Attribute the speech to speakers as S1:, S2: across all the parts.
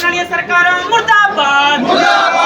S1: ਕਰਨ ਵਾਲੀਆਂ ਸਰਕਾਰਾਂ
S2: ਮੁਰਦਾਬਾਦ। ਮੁਰਦਾਬਾਦ।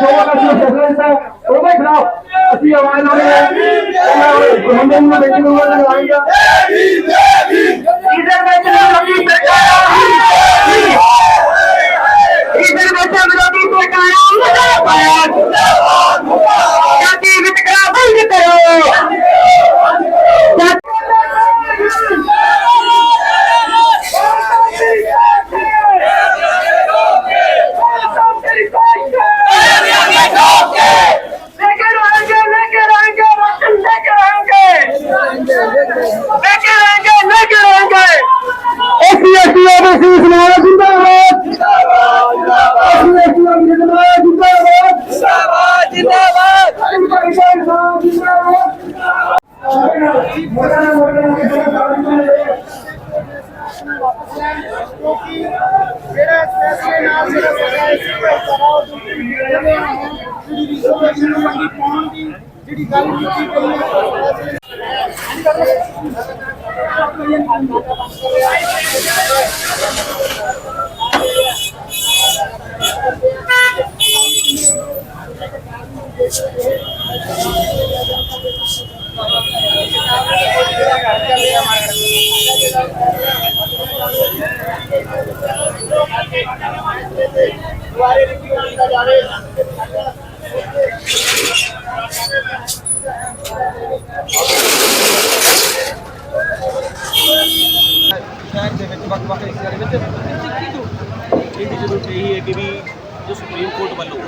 S2: ਨੇ ਜੋ ਵਾਲਾ ਸੀ ਫੈਸਲਾ ਦਿੱਤਾ ਉਹਦੇ ਖਿਲਾਫ ਅਸੀਂ ਆਵਾਜ਼ ਲਾਉਣੀ ਹੈ ਹਮਨੇ ਨੂੰ ਬੇਟੀ ਨੂੰ ਵਾਲਾ
S3: ਜਿਹੜੀ ਗੱਲ ਕੀਤੀ ਗਈ ਹੈ ਉਸ ਫੈਸਲੇ ਦੁਆਰੇ ਰਿਵਿਊ ਕੀਤਾ ਜਾਵੇ
S4: ਸ਼ਹਿਰ ਦੇ ਵਿੱਚ ਵੱਖ-ਵੱਖ ਹਿੱਸਿਆਂ ਦੇ ਵਿੱਚ ਇਹਦੀ ਜ਼ਰੂਰਤ ਇਹ ਹੈ ਕਿ ਵੀ ਜੋ ਸੁਪਰੀਮ ਕੋਰਟ ਵੱਲੋਂ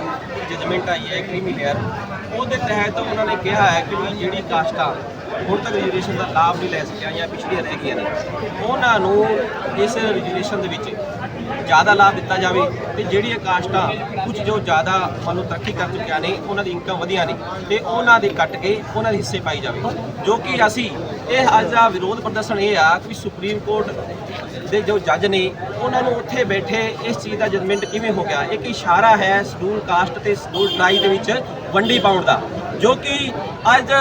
S4: ਜਜਮੈਂਟ ਆਈ ਹੈ ਕ੍ਰੀਮੀ ਲੇਅਰ ਉਹਦੇ ਤਹਿਤ ਉਹਨਾਂ ਨੇ ਕਿਹਾ ਹੈ ਕਿ ਵੀ ਜਿਹੜੀ ਕਾਸਟਾਂ ਹੁਣ ਤੱਕ ਰਿਜ਼ਰਵੇਸ਼ਨ ਦਾ ਲਾਭ ਨਹੀਂ ਲੈ ਸਕਿਆ ਜਾਂ ਪਿਛੜੀਆਂ ਰਹਿ ਗਈਆਂ ਨੇ। ਉਹਨਾਂ ਨੂੰ ਇਸ ਰਿਜ਼ਰਵੇਸ਼ਨ ਦੇ ਵਿੱਚ ਜ਼ਿਆਦਾ ਲਾਭ ਦਿੱਤਾ ਜਾਵੇ ਤੇ ਜਿਹੜੀਆਂ ਕਾਸਟਾਂ ਕੁਝ ਜੋ ਜ਼ਿਆਦਾ ਮੰਨ ਤਰੱਕੀ ਕਰ ਚੁੱਕੀਆਂ ਨੇ, ਉਹਨਾਂ ਦੀ ਇਨਕਮ ਵਧੀਆ ਨੇ ਤੇ ਉਹਨਾਂ ਦੇ ਕੱਟ ਕੇ ਉਹਨਾਂ ਦੇ ਹਿੱਸੇ ਪਾਈ ਜਾਵੇ। ਜੋ ਕਿ ਅਸੀਂ ਇਹ ਅੱਜ ਦਾ ਵਿਰੋਧ ਪ੍ਰਦਰਸ਼ਨ ਇਹ ਆ ਕਿ ਸੁਪਰੀਮ ਕੋਰਟ ਦੇ ਜੋ ਜੱਜ ਨੇ, ਉਹਨਾਂ ਨੂੰ ਉੱਥੇ ਬੈਠੇ ਇਸ ਚੀਜ਼ ਦਾ ਜਜਮੈਂਟ ਕਿਵੇਂ ਹੋ ਗਿਆ? ਇੱਕ ਇਸ਼ਾਰਾ ਹੈ ਸ਼ਡਿਊਲ ਕਾਸਟ ਤੇ ਸ਼ਡਿਊਲ ਟਰਾਈ ਦੇ ਵਿੱਚ ਵੰਡੀ ਪਾਉਣ ਦਾ, ਜੋ ਕਿ ਅੱਜ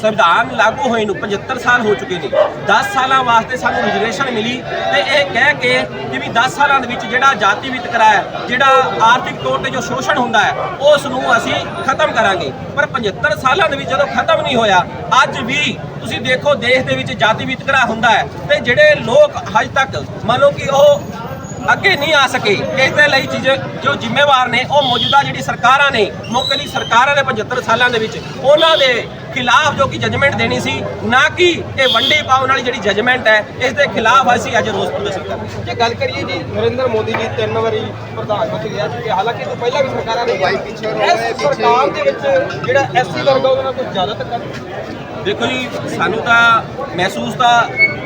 S4: ਸੰਵਿਧਾਨ ਲਾਗੂ ਹੋਏ ਨੂੰ 75 ਸਾਲ ਹੋ ਚੁੱਕੇ ਨੇ। 10 ਸਾਲਾਂ ਵਾਸਤੇ ਸਾਨੂੰ ਰਿਜ਼ਰਵੇਸ਼ਨ ਮਿਲੀ ਤੇ ਇਹ ਕਹਿ ਕੇ ਕਿ ਵੀ 10 ਸਾਲਾਂ ਦੇ ਵਿੱਚ ਜਿਹੜਾ ਜਾਤੀ ਵਿਤਕਰਾ ਹੈ ਜਿਹੜਾ ਆਰਥਿਕ ਤੌਰ ਤੇ ਜੋ ਸ਼ੋਸ਼ਣ ਹੁੰਦਾ ਹੈ, ਉਸ ਨੂੰ ਅਸੀਂ ਖਤਮ ਕਰਾਂਗੇ। ਪਰ 75 ਸਾਲਾਂ ਦੇ ਵਿੱਚ ਜਦੋਂ ਖਤਮ ਨਹੀਂ ਹੋਇਆ, ਅੱਜ ਵੀ ਤੁਸੀਂ ਦੇਖੋ ਦੇਸ਼ ਦੇ ਵਿੱਚ ਜਾਤੀ ਵਿਤਕਰਾ ਹੁੰਦਾ ਹੈ ਤੇ ਜਿਹੜੇ ਲੋਕ ਹਜੇ ਤੱਕ ਮੰਨ ਲਓ ਕਿ ਉਹ ਅੱਗੇ ਨਹੀਂ ਆ ਸਕੇ, ਇਸ ਦੇ ਲਈ ਚੀਜ਼ ਜੋ ਜ਼ਿੰਮੇਵਾਰ ਨੇ, ਉਹ ਮੌਜੂਦਾ ਜਿਹੜੀ ਸਰਕਾਰਾਂ ਨੇ, ਮੌਕੇ ਦੀ ਸਰਕਾਰਾਂ ਨੇ 75 ਸਾਲਾਂ ਦੇ ਵਿੱਚ, ਉਹਨਾਂ ਦੇ ਖਿਲਾਫ ਜੋ ਕਿ ਜਜਮੈਂਟ ਦੇਣੀ ਸੀ ਨਾ ਕਿ ਇਹ ਵੰਡੇ ਪਾਉਣ ਵਾਲੀ ਜਿਹੜੀ ਜਜਮੈਂਟ ਹੈ ਇਸ ਦੇ ਖਿਲਾਫ ਅਸੀਂ ਅੱਜ ਰੋਸ ਪ੍ਰਦਰਸ਼ਨ ਕਰ ਰਹੇ ਹਾਂ।
S5: ਜੇ ਗੱਲ ਕਰੀਏ ਜੀ ਨਰਿੰਦਰ ਮੋਦੀ ਜੀ ਤਿੰਨ ਵਾਰੀ ਪ੍ਰਧਾਨ ਮੰਤਰੀ ਰਹਿ ਚੁੱਕੇ ਹਾਲਾਂਕਿ ਤੋਂ ਪਹਿਲਾਂ ਵੀ ਸਰਕਾਰਾਂ ਨੇ ਇਸ ਸਰਕਾਰ ਦੇ ਵਿੱਚ ਜਿਹੜਾ ਐਸਸੀ ਵਰਗ ਆ ਉਹਦੇ ਨਾਲ ਕੁਝ ਜ਼ਿਆਦਾ ਧੱਕਾ ਨਹੀਂ
S4: ਦੇਖੋ ਜੀ ਸਾਨੂੰ ਤਾਂ ਮਹਿਸੂਸ ਤਾਂ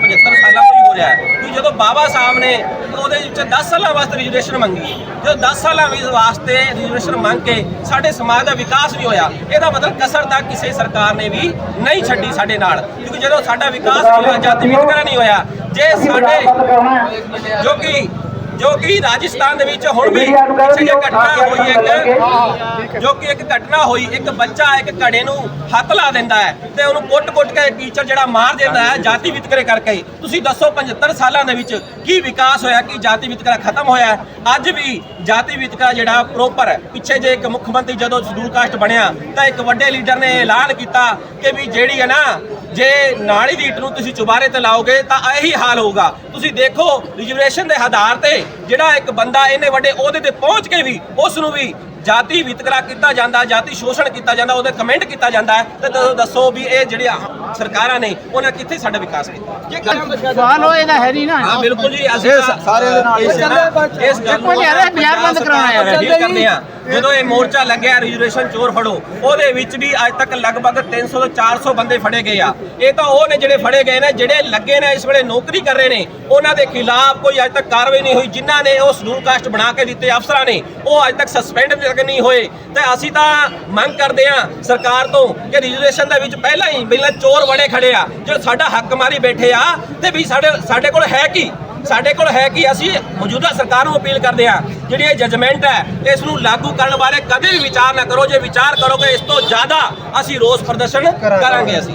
S4: 75 ਸਾਲਾਂ ਤੋਂ ਹੀ। ਰਿਹਾ ਕਿ ਜਦੋਂ ਬਾਬਾ ਸਾਹਿਬ ਨੇ ਉਹਦੇ ਵਿੱਚ 10 ਸਾਲਾਂ ਵਾਸਤੇ ਰਿਜ਼ਰਵੇਸ਼ਨ ਮੰਗੀ ਜਦੋਂ 10 ਸਾਲਾਂ ਵਿੱਚ ਵਾਸਤੇ ਰਿਜ਼ਰਵੇਸ਼ਨ ਮੰਗ ਕੇ ਸਾਡੇ ਸਮਾਜ ਦਾ ਵਿਕਾਸ ਨਹੀਂ ਹੋਇਆ ਇਹਦਾ ਮਤਲਬ ਕਸਰ ਤਾਂ ਕਿਸੇ ਸਰਕਾਰ ਨੇ ਵੀ ਨਹੀਂ ਛੱਡੀ ਸਾਡੇ ਨਾਲ। ਕਿਉਂਕਿ ਜਦੋਂ ਸਾਡਾ ਵਿਕਾਸ ਨਹੀਂ ਹੋਇਆ ਜਾਤੀ ਵਿਤਕਰਾ ਨਹੀਂ ਹੋਇਆ ਜੇ ਸਾਡੇ ਜੋ ਕਿ ਜੋ ਕਿ ਰਾਜਸਥਾਨ ਦੇ ਵਿੱਚ ਹੁਣ ਵੀ ਪਿੱਛੇ ਜੇ ਘਟਨਾ ਹੋਈ ਇੱਕ ਜੋ ਕਿ ਇੱਕ ਘਟਨਾ ਹੋਈ ਇੱਕ ਬੱਚਾ ਇੱਕ ਘੜੇ ਨੂੰ ਹੱਥ ਲਾ ਦਿੰਦਾ ਹੈ ਤੇ ਉਹਨੂੰ ਕੁੱਟ-ਕੁੱਟ ਕੇ ਟੀਚਰ ਜਿਹੜਾ ਮਾਰ ਦਿੰਦਾ ਹੈ ਜਾਤੀ ਵਿਤਕਰੇ ਕਰਕੇ ਤੁਸੀਂ ਦੱਸੋ 75 ਸਾਲਾਂ ਦੇ ਵਿੱਚ ਕੀ ਵਿਕਾਸ ਹੋਇਆ ਕੀ ਜਾਤੀ ਵਿਤਕਰਾ ਖਤਮ ਹੋਇਆ ਹੈ? ਅੱਜ ਵੀ ਜਾਤੀ ਵਿਤਕਰਾ ਜਿਹੜਾ ਪ੍ਰੋਪਰ ਹੈ। ਪਿੱਛੇ ਜੇ ਇੱਕ ਮੁੱਖ ਮੰਤਰੀ ਜਦੋਂ ਸ਼ਡਿਊਲ ਕਾਸਟ ਬਣਿਆ ਤਾਂ ਇੱਕ ਵੱਡੇ ਲੀਡਰ ਨੇ ਐਲਾਨ ਕੀਤਾ ਕਿ ਵੀ ਜਿਹੜੀ ਹੈ ਨਾ ਜੇ ਨਾਲੀ ਦੀ ਇੱਟ ਨੂੰ ਤੁਸੀਂ ਚੁਬਾਰੇ ਤੇ ਲਾਓਗੇ ਤਾਂ ਇਹੀ ਹਾਲ ਹੋਊਗਾ। ਤੁਸੀਂ ਦੇਖੋ ਰਿਜ਼ਰਵੇਸ਼ਨ ਦੇ ਆਧਾਰ ਤੇ ਜਿਹੜਾ ਇੱਕ ਬੰਦਾ ਇਹਨੇ ਵੱਡੇ ਅਹੁਦੇ ਤੇ ਪਹੁੰਚ ਕੇ ਵੀ ਉਸ ਨੂੰ ਵੀ ਜਾਤੀ ਵਿਤਕਰਾ ਕੀਤਾ ਜਾਂਦਾ ਜਾਤੀ ਸ਼ੋਸ਼ਣ ਕੀਤਾ ਜਾਂਦਾ ਉਹਦੇ ਕਮੈਂਟ ਕੀਤਾ ਜਾਂਦਾ ਹੈ ਤੇ ਤੁਸੀਂ ਦੱਸੋ ਵੀ ਇਹ ਜਿਹੜੇ ਸਰਕਾਰਾਂ ਨੇ ਉਹਨਾਂ ਕਿੱਥੇ ਸਾਡਾ ਵਿਕਾਸ ਕੀਤਾ? ਜੇ ਗੱਲ
S3: ਸਵਾਲ ਹੋਏਗਾ ਹੈ ਨਹੀਂ ਨਾ।
S4: ਹਾਂ ਬਿਲਕੁਲ ਜੀ ਅਸੀਂ ਸਾਰੇ ਦੇ ਨਾਲ ਇਸ ਇਸ ਗੱਲ ਨੂੰ
S3: ਯਾਰ, ਇਹ ਬਾਜ਼ਾਰ ਬੰਦ ਕਰਾਉਣਾ ਹੈ।
S4: ਡੀਲ ਕਰਦੇ ਆ। ਜਦੋਂ ਇਹ ਮੋਰਚਾ ਲੱਗਿਆ ਰਿਜ਼ਰਵੇਸ਼ਨ ਚੋਰ ਫੜੋ, ਉਹਦੇ ਵਿੱਚ ਵੀ ਅੱਜ ਤੱਕ ਲਗਭਗ 300 ਤੋਂ 400 ਬੰਦੇ ਫੜੇ ਗਏ ਆ। ਇਹ ਤਾਂ ਉਹ ਨੇ ਜਿਹੜੇ ਫੜੇ ਗਏ ਨੇ, ਜਿਹੜੇ ਲੱਗੇ ਨੇ ਇਸ ਵੇਲੇ ਨੌਕਰੀ ਕਰ ਰਹੇ ਨੇ, ਉਹਨਾਂ ਦੇ ਖਿਲਾਫ ਕੋਈ ਅੱਜ ਤੱਕ ਕਾਰਵਾਈ ਨਹੀਂ ਹੋਈ। ਜਿਨ੍ਹਾਂ ਨੇ ਉਹ ਸ਼ਡਿਊਲ ਕਾਸਟ ਬਣਾ ਕੇ ਦਿੱਤੇ ਅਫਸਰਾਂ ਨੇ, ਉਹ ਅੱਜ ਤੱਕ ਸਸਪੈਂਡ ਤੱਕ ਨਹੀਂ ਹੋਏ। ਤੇ ਅਸੀਂ ਤਾਂ ਮੰਗ ਕਰਦੇ ਆ ਸਰਕਾਰ ਤੋਂ ਕਿ ਰਿਜ਼ਰਵੇਸ਼ਨ ਦੇ ਵਿੱਚ ਪਹਿਲਾਂ ਹੀ, ਪਹਿਲਾਂ ਚੋਰ ਬੜੇ ਖੜੇ ਆ ਜੋ ਸਾਡਾ ਹੱਕ ਮਾਰੀ ਬੈਠੇ ਆ, ਤੇ ਵੀ ਸਾਡੇ ਸਾਡੇ ਕੋਲ ਹੈ ਕੀ? ਸਾਡੇ ਕੋਲ ਹੈ ਕਿ? ਅਸੀਂ ਮੌਜੂਦਾ ਸਰਕਾਰ ਨੂੰ ਅਪੀਲ ਕਰਦੇ ਹਾਂ ਜਿਹੜੀ ਇਹ ਜਜਮੈਂਟ ਹੈ ਇਸ ਨੂੰ ਲਾਗੂ ਕਰਨ ਬਾਰੇ ਕਦੇ ਵੀ ਵਿਚਾਰ ਨਾ ਕਰੋ। ਜੇ ਵਿਚਾਰ ਕਰੋਗੇ ਇਸ ਤੋਂ ਜ਼ਿਆਦਾ ਅਸੀਂ ਰੋਸ ਪ੍ਰਦਰਸ਼ਨ ਕਰਾਂਗੇ। ਅਸੀਂ।